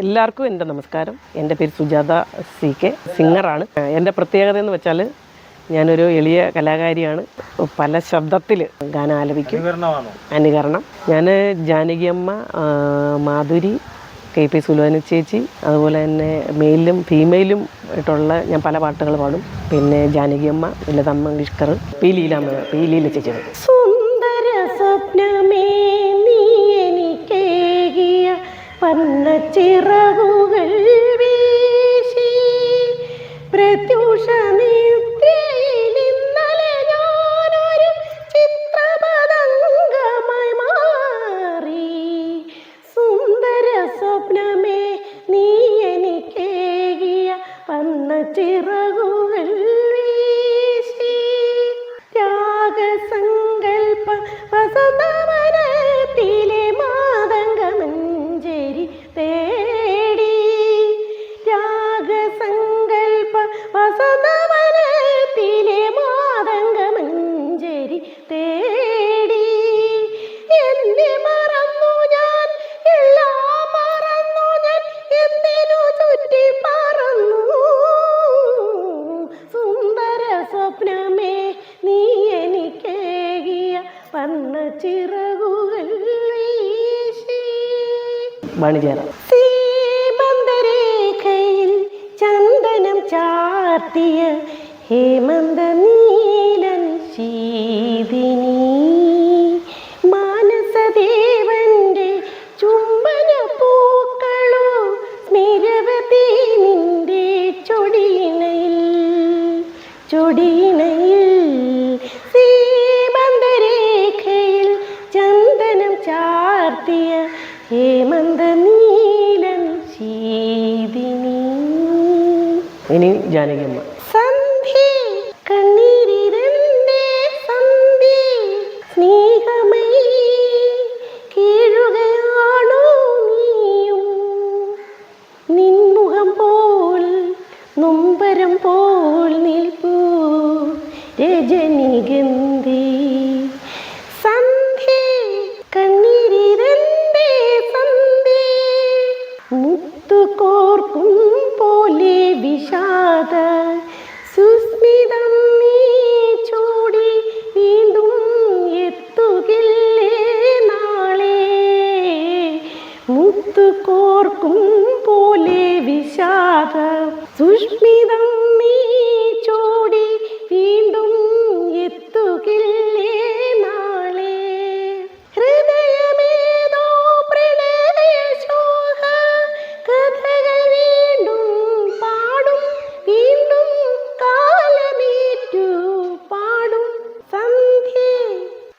എല്ലാവർക്കും എന്റെ നമസ്കാരം. എന്റെ പേര് സുജാത സി കെ. സിംഗറാണ് എന്റെ പ്രത്യേകത എന്ന് വെച്ചാൽ ഞാനൊരു എളിയ കലാകാരിയാണ്. പല ശബ്ദത്തിൽ ഗാനം ആലപിക്കും. അനുകരണമാണോ? അനുകരണം. ഞാൻ ജാനകിയമ്മ മാധുരി കെ പി സുലോന ചേച്ചി അതുപോലെ തന്നെ മെയിലും ഫീമെയിലും ആയിട്ടുള്ള ഞാൻ പല പാട്ടുകൾ പാടും. പിന്നെ ജാനകിയമ്മ ലത തമ്മ പി ലീലാമ്മ പി ലീല ചേച്ചി. സുന്ദര സ്വപ്നമേ ചിറകുകൾ വീശി പ്രത്യുഷ നിദ്രയിൽ പന്ന ചിറകുകൾ മണിചേരാം സീമന്തരേഖയിൽ ചന്ദനം ചാർത്തിയ ഹേമന്ത നീലൻ ശീതിനി. മാനസദേവന്റെ ചുംബന പൂക്കളോ സ്മിരവതി നിന്റെ ചൊടിയിണയിൽ. ചൊടിയിണയിൽ ഹേമന്ത നീലൻ ഇനി ജാനകിയമ്മ. വിഷാദ സുസ്മിതം നീ ചൂടി വീണ്ടും എത്തുകില്ലേ നാളെ? മുത്തു കോർക്കും പോലെ വിഷാദ സുഷ്മിതം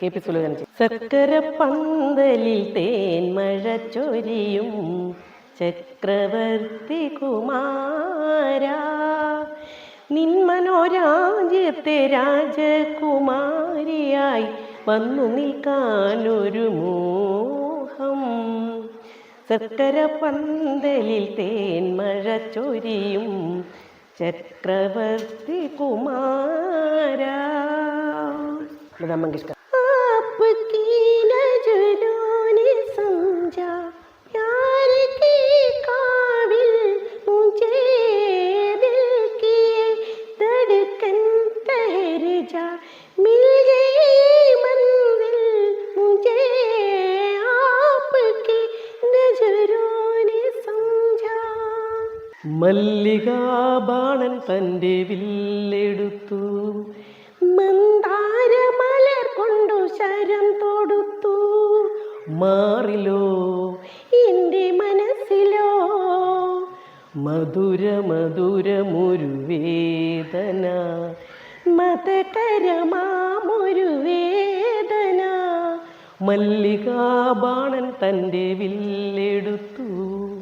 കെ പി സുലോചന ചക്കര പന്തലിൽ തേൻമഴ ചൊരിയും. ചക്രവർത്തി കുമാര നിന്മനോരാജ്യത്തെ രാജകുമാരിയായി വന്നു നിൽക്കാനൊരു മോഹം. ചക്കര പന്തലിൽ തേൻമഴ ചൊരിയും. ചക്രവർത്തി കുമാര. ലതാ മങ്കേഷ്കർ മല്ലികാബാണൻ തന്റെ വില്ലെടുത്തു. മന്ദാരമലർ കൊണ്ടു ശരം തൊടുത്തു. മാറിലോ? എന്റെ മനസ്സിലോ? മധുര മധുരമൊരു വേദന. മതകരമാമൊരു വേദന. മല്ലികാബാണൻ തന്റെ വില്ലെടുത്തു.